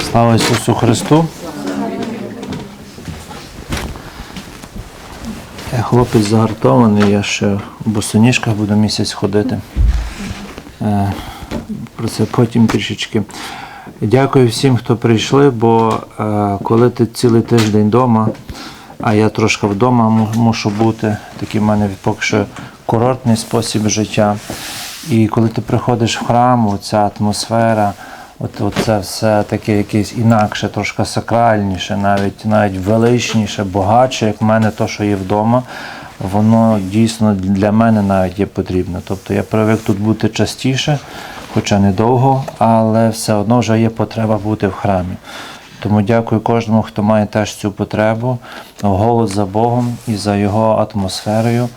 Слава Ісусу Христу. Я хлопець загартований, я ще в босоніжках буду місяць ходити. Е, Про це потім трішечки. Дякую всім, хто прийшли, бо е, коли ти цілий тиждень вдома, а я трошки вдома мушу бути, такий в мене поки що курортний спосіб життя. І коли ти приходиш в храм, оця атмосфера, от, от це все таке якесь інакше, трошки сакральніше, навіть навіть величніше, багатше, як в мене то, що є вдома, воно дійсно для мене навіть є потрібно. Тобто я привик тут бути частіше, хоча недовго, але все одно вже є потреба бути в храмі. Тому дякую кожному, хто має теж цю потребу, голод за Богом і за його атмосферою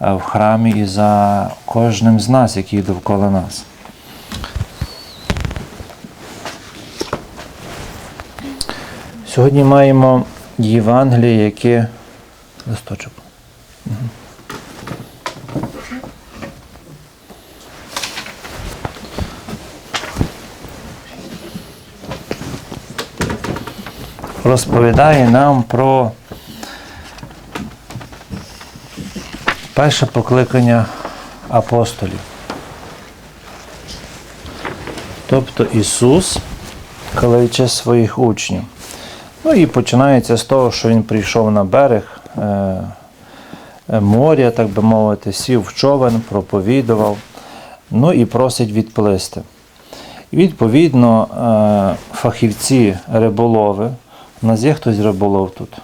е, в храмі, і за кожним з нас, який довкола нас. Сьогодні маємо Євангеліє, яке листочок. Розповідає нам про перше покликання апостолів. Тобто Ісус кличе своїх учнів. Ну і починається з того, що він прийшов на берег е, е, моря, так би мовити, сів в човен, проповідував, ну і просить відплисти. І відповідно, е, фахівці риболови, у нас є хтось риболов тут?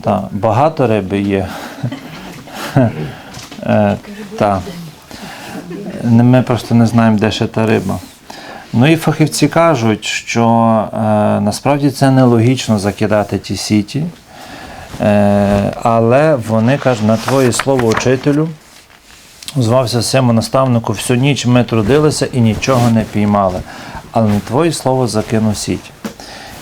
Так, багато риби є. Ми просто не знаємо, де ще та риба. Ну і фахівці кажуть, що е, насправді це нелогічно закидати ті сіті, е, але вони кажуть, на твоє слово учителю, звався Симон наставнику, всю ніч ми трудилися і нічого не піймали. Але на твоє слово закинув сіть.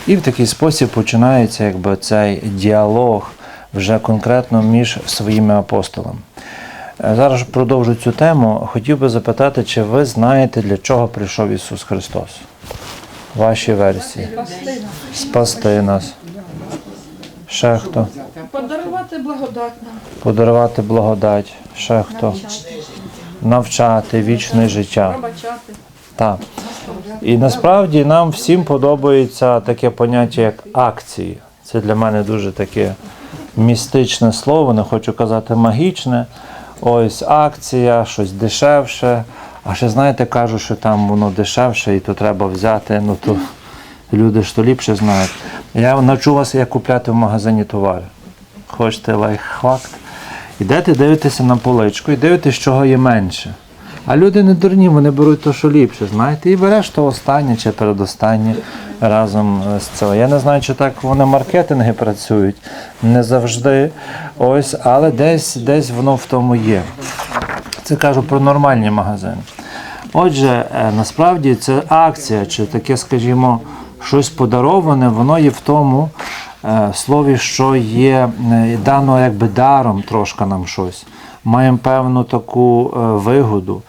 І в такий спосіб починається якби, цей діалог вже конкретно між своїми апостолами. Е, Зараз продовжу цю тему. Хотів би запитати, чи ви знаєте, для чого прийшов Ісус Христос? Ваші версії. Спасти нас. Ще хто? Подарувати благодать нам. Подарувати благодать. Ще хто? Навчати вічне життя. Так. І насправді нам всім подобається таке поняття, як акції. Це для мене дуже таке містичне слово, не хочу казати магічне. Ось акція, щось дешевше. А ще знаєте, кажуть, що там воно дешевше і то треба взяти. Ну то люди ж то ліпше знають. Я навчу вас, як купляти в магазині товари. Хочете лайфхак? Ідете, дивитеся на поличку і дивитесь, чого є менше. А люди не дурні, вони беруть те, що ліпше, знаєте, і береш то останнє чи передостаннє разом е, з цього. Я не знаю, чи так вони маркетинги працюють, не завжди. Ось, але десь, десь воно в тому є. Це кажу про нормальні магазини. Отже, е, насправді це акція, чи таке, скажімо, щось подароване, воно є в тому е, слові, що є дано якби даром трошки нам щось. Маємо певну таку е, вигоду.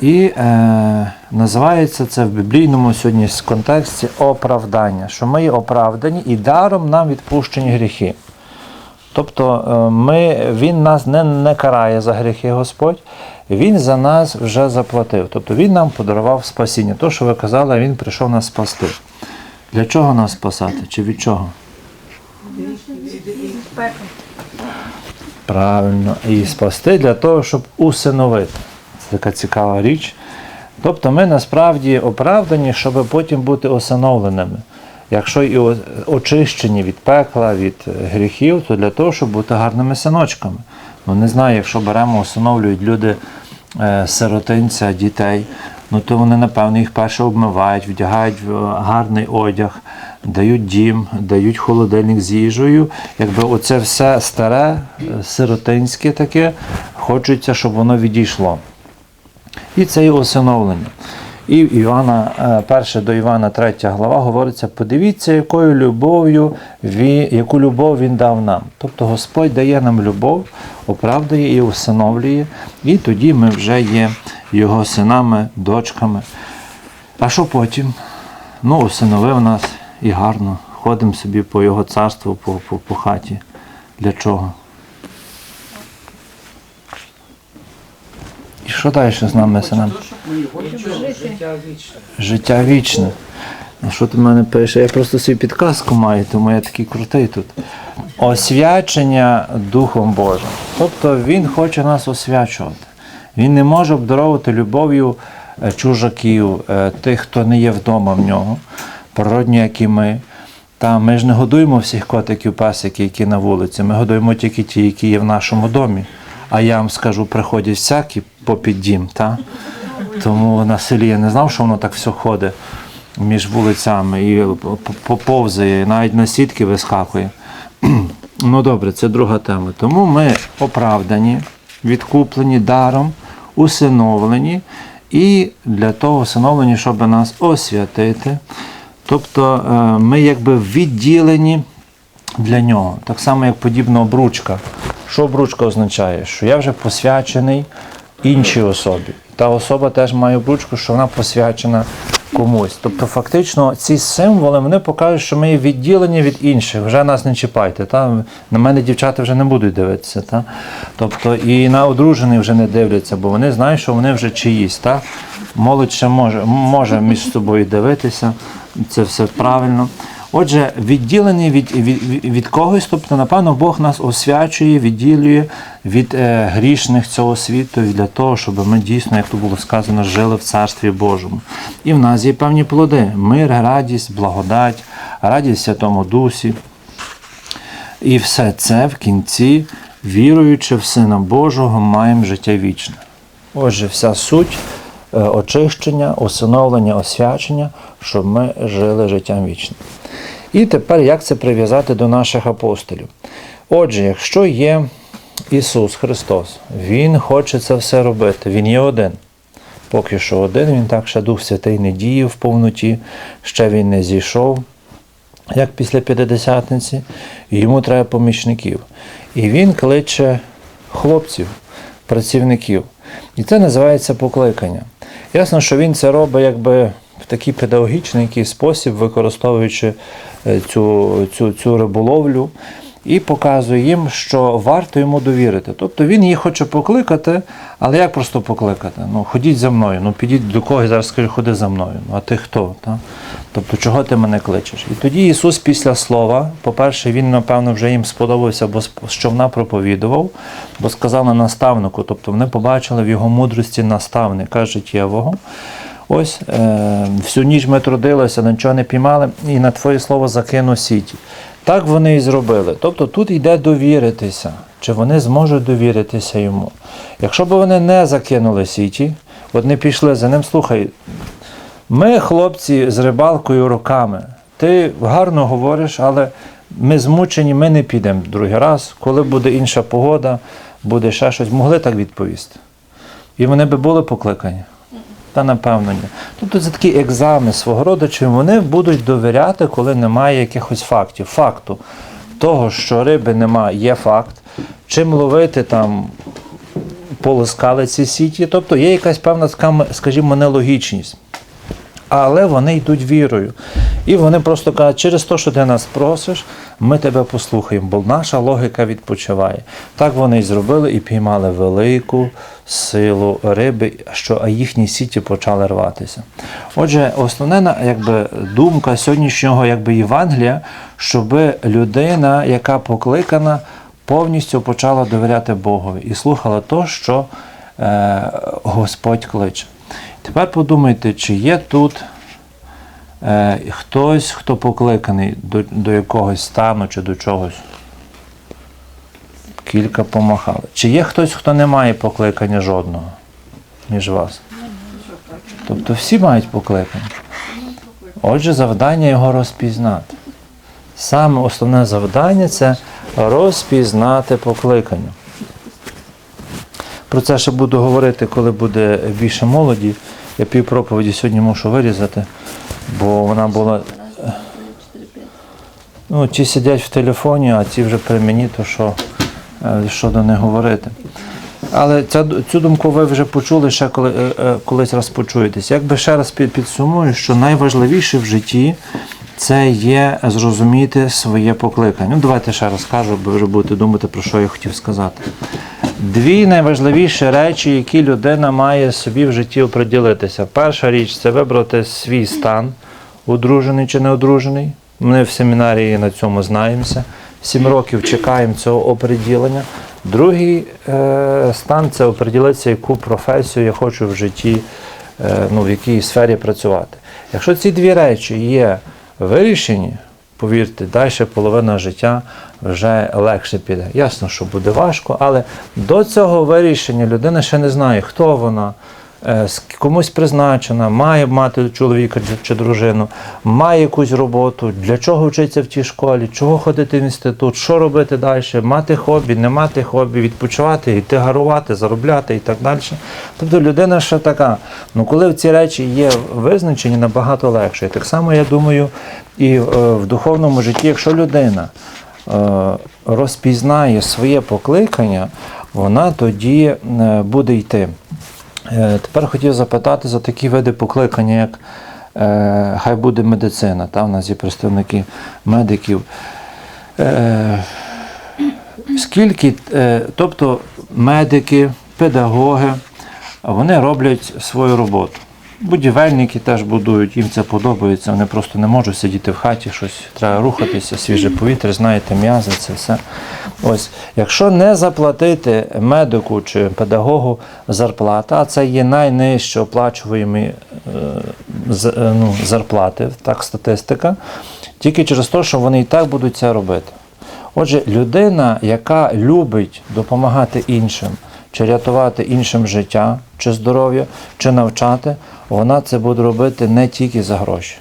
І е, називається це в біблійному сьогодні контексті оправдання, що ми є оправдані і даром нам відпущені гріхи. Тобто е, ми, Він нас не, не карає за гріхи Господь, Він за нас вже заплатив. Тобто Він нам подарував спасіння. То, що ви казали, Він прийшов нас спасти. Для чого нас спасати? Чи від чого? Правильно, і спасти для того, щоб усиновити. Це така цікава річ. Тобто ми насправді оправдані, щоб потім бути усиновленими. Якщо і очищені від пекла, від е, гріхів, то для того, щоб бути гарними синочками. Ну не знаю, якщо беремо, усиновлюють люди е, сиротинця, дітей, ну то вони, напевно, їх перше обмивають, вдягають в е, гарний одяг, дають дім, дають холодильник з їжею. Якби оце все старе, е, сиротинське таке, хочеться, щоб воно відійшло. І це є усиновлення. І Івана, е, перше до Івана 3 глава говориться: подивіться, якою любов'ю яку любов він дав нам. Тобто Господь дає нам любов, оправдує і усиновлює, і тоді ми вже є його синами, дочками. А що потім? ну, усиновив нас і гарно. Ходимо собі по його царству, по, по, по хаті. Для чого? І що далі з нами, синам? Життя вічне. Життя вічне. А що ти в мене пише? Я просто свій підказку маю, тому я такий крутий тут. Освячення Духом Божим. Тобто Він хоче нас освячувати. Він не може обдаровувати любов'ю е, чужаків, е, тих, хто не є вдома в нього, природні, як і ми. Та ми ж не годуємо всіх котиків, песиків, які на вулиці. Ми годуємо тільки ті, які є в нашому домі. А я вам скажу, приходять всякі попід дім. Та? Тому на селі я не знав, що воно так все ходить між вулицями і поповзає, навіть на сітки вискакує. Ну добре, це друга тема. Тому ми оправдані, відкуплені даром, усиновлені, і для того усиновлені, щоб нас освятити. Тобто е, ми якби відділені для нього. Так само, як подібна обручка. Що обручка означає? Що я вже посвячений іншій особі. Та особа теж має обручку, що вона посвячена комусь. Тобто, фактично, ці символи вони покажуть, що ми відділені від інших. Вже нас не чіпайте. Та? На мене дівчата вже не будуть дивитися. Та? Тобто і на одружених вже не дивляться, бо вони знають, що вони вже чиїсь. Та? Молодь ще може, може між собою дивитися, це все правильно. Отже, відділений від, від, від, когось, тобто, напевно, Бог нас освячує, відділює від е, грішних цього світу для того, щоб ми дійсно, як то було сказано, жили в Царстві Божому. І в нас є певні плоди: мир, радість, благодать, радість Святому Дусі. І все це в кінці, віруючи в Сина Божого, маємо життя вічне. Отже, вся суть очищення, усиновлення, освячення, щоб ми жили життям вічним. І тепер як це прив'язати до наших апостолів? Отже, якщо є Ісус Христос, Він хоче це все робити, Він є один. Поки що один, він так ще Дух Святий не діє в повноті, ще він не зійшов, як після П'ятидесятниці, йому треба помічників. І він кличе хлопців, працівників. І це називається покликання. Ясно, що він це робить якби в такий педагогічний якийсь спосіб, використовуючи е, цю, цю, цю риболовлю, і показує їм, що варто йому довірити. Тобто він її хоче покликати, але як просто покликати? Ну, ходіть за мною, ну підіть до когось, зараз скажу, ходи за мною. Ну, а ти хто? Та? Тобто, чого ти мене кличеш? І тоді Ісус після слова, по-перше, Він, напевно, вже їм сподобався, бо з човна проповідував, бо сказав на наставнику, тобто вони побачили в його мудрості наставника життєвого. Ось е, всю ніч ми трудилися, нічого не піймали, і на твоє слово закину сіті. Так вони і зробили. Тобто тут йде довіритися, чи вони зможуть довіритися йому. Якщо б вони не закинули сіті, от не пішли за ним, слухай, ми, хлопці, з рибалкою руками. Ти гарно говориш, але ми змучені, ми не підемо другий раз. Коли буде інша погода, буде ще щось, могли так відповісти. І вони би були покликані. Та напевно ні. Тобто це такий екзамен свого роду, чи вони будуть довіряти, коли немає якихось фактів. Факту того, що риби немає, є факт. Чим ловити там полоскали ці сіті. Тобто є якась певна, скажімо, нелогічність. Але вони йдуть вірою. І вони просто кажуть, через те, що ти нас просиш, ми тебе послухаємо, бо наша логіка відпочиває. Так вони і зробили і піймали велику силу риби, що їхні сіті почали рватися. Отже, основна якби, думка сьогоднішнього якби, Євангелія, щоб людина, яка покликана, повністю почала довіряти Богові і слухала то, що е, Господь кличе. Тепер подумайте, чи є тут е, хтось, хто покликаний до, до якогось стану чи до чогось. Кілька помахали. Чи є хтось, хто не має покликання жодного між вас? Тобто всі мають покликання. Отже, завдання його розпізнати. Саме основне завдання це розпізнати покликання. Про це ще буду говорити, коли буде більше молоді. Я пів проповіді сьогодні мушу вирізати, бо вона була. Ну, ті сидять в телефоні, а ті вже при мені, то що, е, що до них говорити. Але ця, цю думку ви вже почули ще коли, е, е, колись раз почуєтесь. Якби ще раз підсумую, що найважливіше в житті це є зрозуміти своє покликання. Ну, давайте ще раз кажу, бо вже будете думати, про що я хотів сказати. Дві найважливіші речі, які людина має собі в житті оприділитися. Перша річ це вибрати свій стан, одружений чи не одружений. Ми в семінарії на цьому знаємося. Сім років чекаємо цього оприділення. Другий е, стан це оприділитися, яку професію я хочу в житті, е, ну, в якій сфері працювати. Якщо ці дві речі є вирішені, повірте, далі половина життя вже легше піде. Ясно, що буде важко, але до цього вирішення людина ще не знає, хто вона, комусь призначена, має мати чоловіка чи- дружину, має якусь роботу, для чого вчиться в тій школі, чого ходити в інститут, що робити далі, мати хобі, не мати хобі, відпочивати, йти гарувати, заробляти і так далі. Тобто людина ще така. Ну коли ці речі є визначені, набагато легше. І так само я думаю, і е, в духовному житті, якщо людина е, розпізнає своє покликання, вона тоді е, буде йти. Е, Тепер хотів запитати за такі види покликання, як е, хай буде медицина. Та? У нас є представники медиків. Е, скільки, тобто медики, педагоги, вони роблять свою роботу. Будівельники теж будують, їм це подобається, вони просто не можуть сидіти в хаті, щось треба рухатися, свіже повітря, знаєте, м'язи, це все. Ось, якщо не заплатити медику чи педагогу зарплата, а це є найнижче оплачувані е, е, ну, зарплати, так статистика, тільки через те, що вони і так будуть це робити. Отже, людина, яка любить допомагати іншим, чи рятувати іншим життя, чи здоров'я, чи навчати, вона це буде робити не тільки за гроші.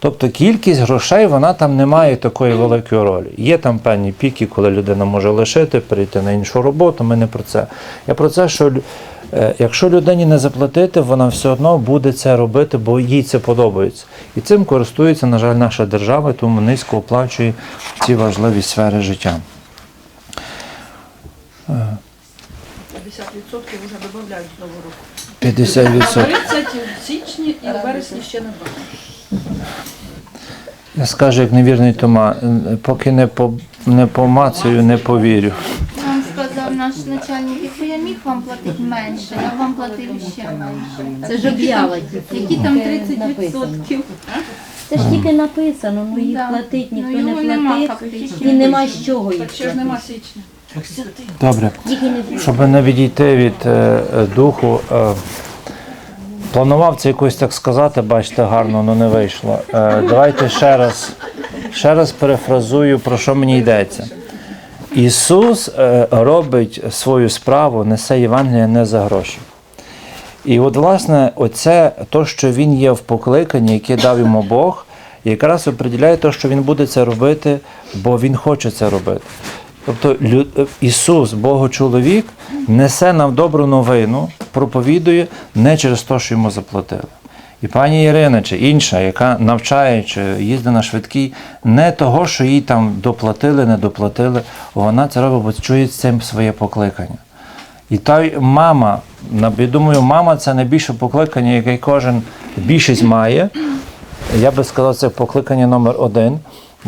Тобто кількість грошей вона там не має такої великої ролі. Є там певні піки, коли людина може лишити, перейти на іншу роботу. Ми не про це. Я про це, що е, якщо людині не заплатити, вона все одно буде це робити, бо їй це подобається. І цим користується, на жаль, наша держава, тому низько оплачує ці важливі сфери життя. 50% вже додають з нового року. 50%. 30 в січні і в вересні ще не 20. Я скажу, як невірний Тома, поки не, по, не помацаю, не повірю. Нам сказав наш начальник, якщо я міг вам платити менше, я б вам платив ще менше. Це ж об'ява Які там 30%? Це ж тільки написано, ну їх Да. платить, ніхто Ну, його не нема платить. фактично. І нема з чого їх Так ще ж нема січня. Добре. Щоб не відійти від е, е, духу, е, планував це якось так сказати, бачите, гарно, але не вийшло. Е, давайте ще раз, ще раз перефразую, про що мені йдеться. Ісус е, робить свою справу, несе Євангелія не за гроші. І от, власне, оце то, що він є в покликанні, яке дав йому Бог, якраз определяє те, що він буде це робити, бо він хоче це робити. Тобто лю- Ісус, Богочоловік, несе нам добру новину, проповідує не через те, що йому заплатили. І пані Ірина чи інша, яка навчає чи їздить на швидкій, не того, що їй там доплатили, не доплатили, вона це робить, бо чує цим своє покликання. І та мама, я думаю, мама це найбільше покликання, яке кожен більшість має. Я би сказав, це покликання номер один,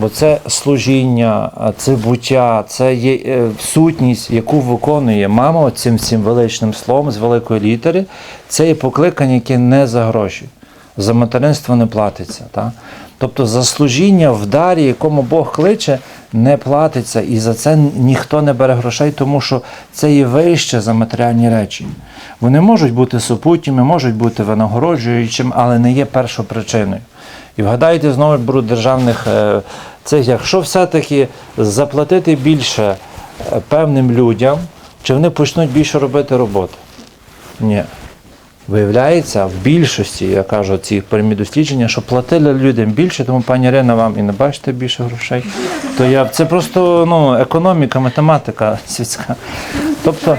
бо це служіння, це буття, це є е, сутність, яку виконує мама цим всім величним словом з великої літери. Це є покликання, яке не за гроші. За материнство не платиться. Так? Тобто за служіння в дарі, якому Бог кличе, не платиться, і за це ніхто не бере грошей, тому що це є вище за матеріальні речі. Вони можуть бути супутніми, можуть бути винагороджуючими, але не є першопричиною. І вгадайте знову беру державних е, цих, якщо все-таки заплатити більше е, певним людям, чи вони почнуть більше робити роботи? Ні. Виявляється, в більшості, я кажу, ці прямі дослідження, що платили людям більше, тому пані Ірина, вам і не бачите більше грошей. То я це просто ну, економіка, математика світська. Тобто,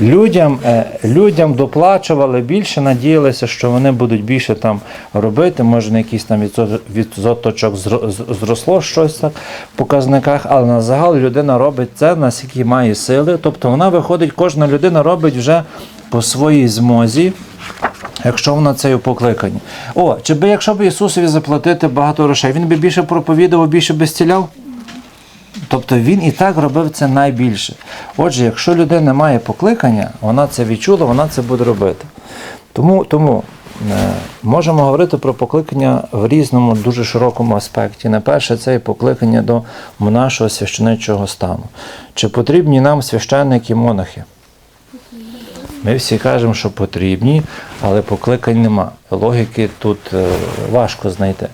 Людям, е, людям доплачували більше, надіялися, що вони будуть більше там робити. Може, на якийсь там відсот- відсоточок зросло щось так в показниках, але на загал людина робить це, наскільки має сили. Тобто вона виходить, кожна людина робить вже по своїй змозі. Якщо вона це у покликанні. О, чи би якщо б Ісусові заплатити багато грошей, він би більше проповідував, більше би зціляв? Тобто він і так робив це найбільше. Отже, якщо людина має покликання, вона це відчула, вона це буде робити. Тому, тому е, можемо говорити про покликання в різному, дуже широкому аспекті. На перше, це і покликання до нашого священичого стану. Чи потрібні нам священники монахи? Ми всі кажемо, що потрібні, але покликань нема. Логіки тут е, важко знайти.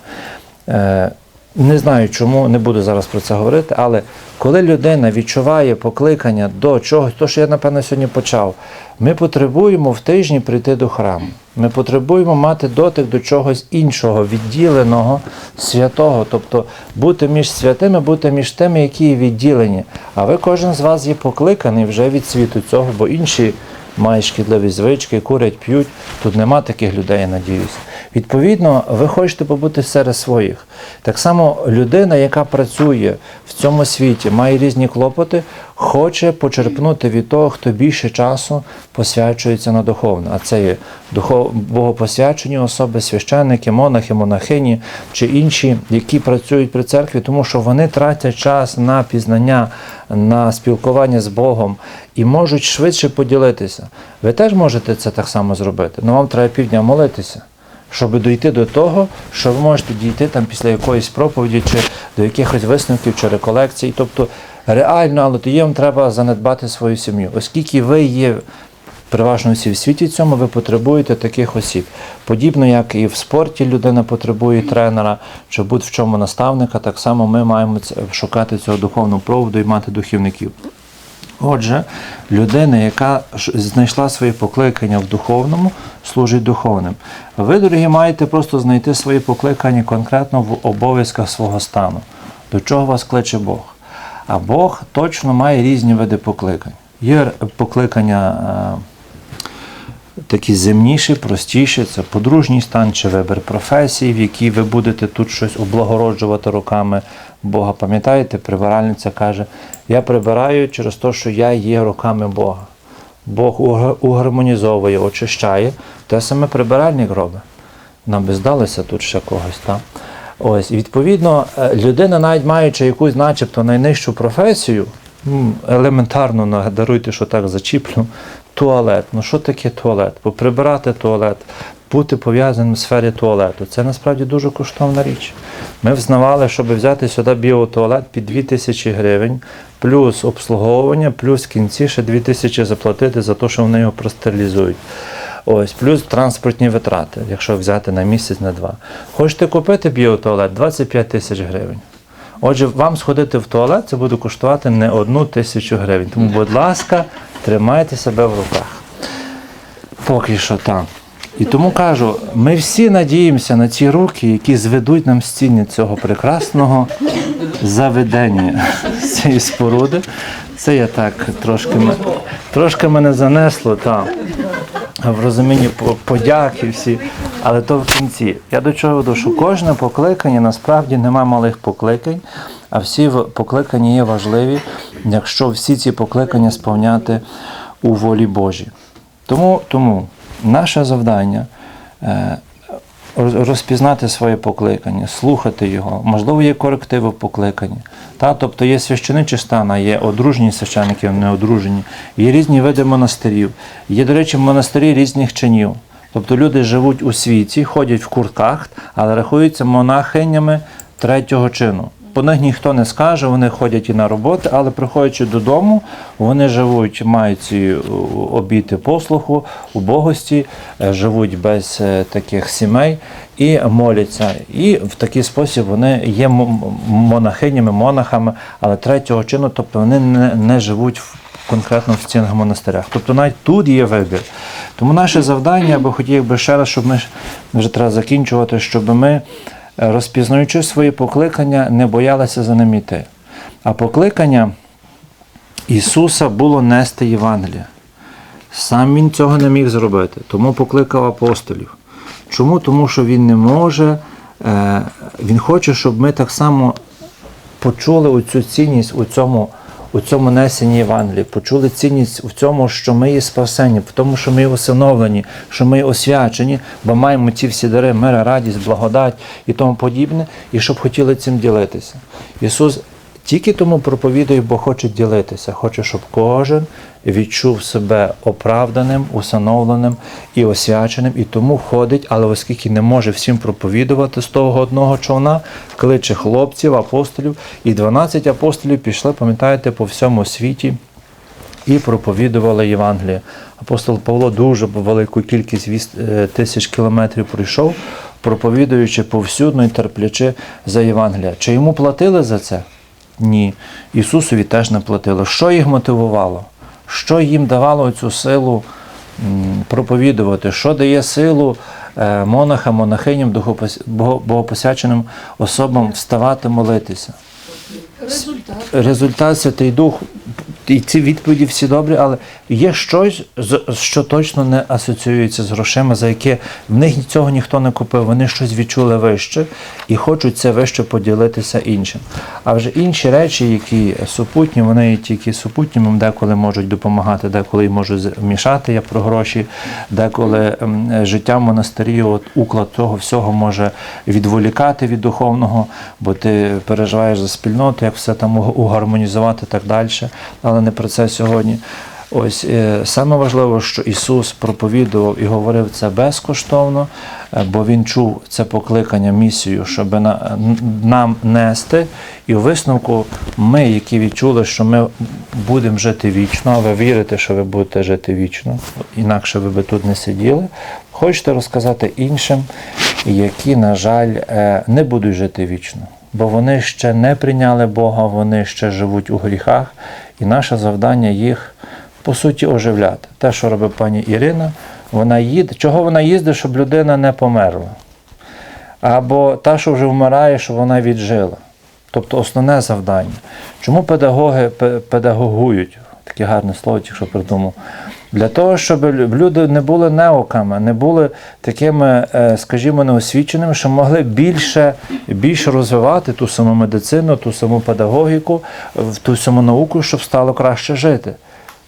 Не знаю чому, не буду зараз про це говорити, але коли людина відчуває покликання до чогось, то що я напевно сьогодні почав, ми потребуємо в тижні прийти до храму. Ми потребуємо мати дотик до чогось іншого, відділеного, святого, тобто бути між святими, бути між тими, які відділені. А ви кожен з вас є покликаний вже від світу цього, бо інші мають шкідливі звички, курять, п'ють. Тут нема таких людей, я надіюся. Відповідно, ви хочете побути серед своїх. Так само людина, яка працює в цьому світі, має різні клопоти, хоче почерпнути від того, хто більше часу посвячується на духовне. А це є духов... богопосвячені особи, священники, монахи, монахині чи інші, які працюють при церкві, тому що вони тратять час на пізнання, на спілкування з Богом і можуть швидше поділитися. Ви теж можете це так само зробити, але вам треба півдня молитися щоб дійти до того, що ви можете дійти там після якоїсь проповіді чи до якихось висновків чи реколекцій. Тобто реально, але тоді вам треба занедбати свою сім'ю. Оскільки ви є переважно всі в світі цьому, ви потребуєте таких осіб. Подібно як і в спорті людина потребує тренера, чи будь-в чому наставника, так само ми маємо шукати цього духовного проводу і мати духовників. Отже, людина, яка знайшла своє покликання в духовному, служить духовним. Ви, дорогі, маєте просто знайти своє покликання конкретно в обов'язках свого стану. До чого вас кличе Бог? А Бог точно має різні види покликань. Є покликання е, такі земніші, простіші, це подружній стан чи вибір професії, в якій ви будете тут щось облагороджувати руками Бога. Пам'ятаєте, прибиральниця каже: Я прибираю через те, що я є руками Бога. Бог угармонізовує, очищає. Те саме прибиральник робить. Нам би здалося тут ще когось. Так? Ось, відповідно, е, людина, навіть маючи якусь, начебто, найнижчу професію, елементарно на- даруйте, що так зачіплю, туалет. Ну що таке туалет? Поприбирати туалет, бути пов'язаним в сфері туалету. Це насправді дуже коштовна річ. Ми взнавали, щоб взяти сюди біотуалет під 2000 гривень, плюс обслуговування, плюс в кінці ще 2000 заплатити за те, що вони його простерилізують. Ось, плюс транспортні витрати, якщо взяти на місяць, на два. Хочете купити біотуалет 25 тисяч гривень. Отже, вам сходити в туалет це буде коштувати не одну тисячу гривень. Тому, будь ласка, тримайте себе в руках. Поки що там. І тому кажу, ми всі надіємося на ці руки, які зведуть нам стіни цього прекрасного заведення з цієї споруди. Це я так трошки, трошки мене занесло там. В розумінні по- подяки всі, але то в кінці. Я до чого веду, що кожне покликання насправді нема малих покликань, а всі покликання є важливі, якщо всі ці покликання сповняти у волі Божій. Тому, тому наше завдання е, розпізнати своє покликання, слухати його. Можливо, є корективи в покликанні. Та? Тобто є священичі стана, є одружені священики, неодружені. Є різні види монастирів. Є, до речі, монастирі різних чинів. Тобто люди живуть у світі, ходять в куртках, але рахуються монахинями третього чину. По них ніхто не скаже, вони ходять і на роботи, але приходячи додому, вони живуть, мають ці обіти послуху, убогості, е, живуть без е, таких сімей і моляться. І в такий спосіб вони є монахинями, монахами, але третього чину, тобто вони не, не живуть в конкретно в стінах монастирях. Тобто навіть тут є вибір. Тому наше завдання, би хотів би ще раз, щоб ми вже треба закінчувати, щоб ми, е, розпізнаючи свої покликання, не боялися за ним іти. А покликання Ісуса було нести Євангелія. Сам він цього не міг зробити, тому покликав апостолів. Чому? Тому що він не може, е, він хоче, щоб ми так само почули оцю цінність у цьому, у цьому несенні Євангелії, почули цінність в цьому, що ми є спасені, в тому, що ми усиновлені, що ми освячені, бо маємо ці всі дари, мира, радість, благодать і тому подібне, і щоб хотіли цим ділитися. Ісус тільки тому проповідує, бо хоче ділитися, хоче, щоб кожен відчув себе оправданим, усиновленим і освяченим, і тому ходить, але оскільки не може всім проповідувати з того одного човна, кличе хлопців, апостолів, і 12 апостолів пішли, пам'ятаєте, по всьому світі і проповідували Євангеліє. Апостол Павло дуже велику кількість е, тисяч кілометрів пройшов, проповідуючи повсюдно і терплячи за Євангелія. Чи йому платили за це? Ні. Ісусові теж не платили. Що їх мотивувало? Що їм давало цю силу проповідувати? Що дає силу е, монахам, монахиням, богопосяченим бого- особам вставати молитися? Результат. результат Святий Дух, і ці відповіді всі добрі, але є щось, що точно не асоціюється з грошима, за яке в них цього ніхто не купив. Вони щось відчули вище і хочуть це вище поділитися іншим. А вже інші речі, які супутні, вони тільки супутніми, деколи можуть допомагати, деколи можуть вмішати. Я про гроші, деколи ем, життя в монастирі, от уклад того всього може відволікати від духовного, бо ти переживаєш за спільноту, як все там угармонізувати і так далі. Але не про це сьогодні. Ось е, саме важливо, що Ісус проповідував і говорив це безкоштовно, е, бо Він чув це покликання, місію, щоб на, нам нести. І у висновку ми, які відчули, що ми будемо жити вічно, а ви вірите, що ви будете жити вічно, інакше ви би тут не сиділи. Хочете розказати іншим, які, на жаль, е, не будуть жити вічно, бо вони ще не прийняли Бога, вони ще живуть у гріхах, і наше завдання їх по суті оживляти. Те, що робить пані Ірина, вона їде. Чого вона їздить, щоб людина не померла? Або та, що вже вмирає, щоб вона віджила. Тобто основне завдання. Чому педагоги педагогують? Таке гарне слово, тільки що придумав. Для того, щоб люди не були неоками, не були такими, е, скажімо, неосвіченими, що могли більше, більше розвивати ту саму медицину, ту саму педагогіку, ту саму науку, щоб стало краще жити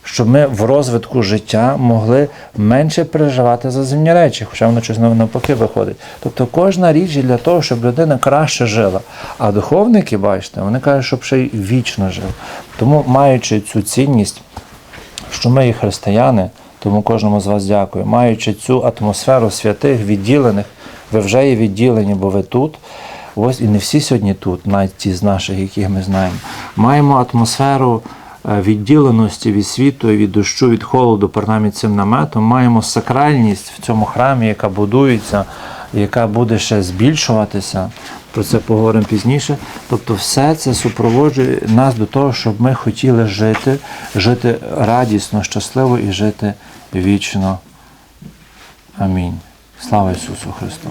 щоб ми в розвитку життя могли менше переживати за земні речі, хоча воно щось навпаки виходить. Тобто кожна річ для того, щоб людина краще жила. А духовники, бачите, вони кажуть, щоб ще й вічно жив. Тому, маючи цю цінність, що ми є християни, тому кожному з вас дякую, маючи цю атмосферу святих, відділених, ви вже є відділені, бо ви тут. Ось і не всі сьогодні тут, навіть ті з наших, яких ми знаємо. Маємо атмосферу е, відділеності від світу, від дощу, від холоду, принаймні цим наметом. Маємо сакральність в цьому храмі, яка будується, яка буде ще збільшуватися. Про це поговоримо пізніше. Тобто, все це супроводжує нас до того, щоб ми хотіли жити, жити радісно, щасливо і жити вічно. Амінь. Слава Ісусу Христу!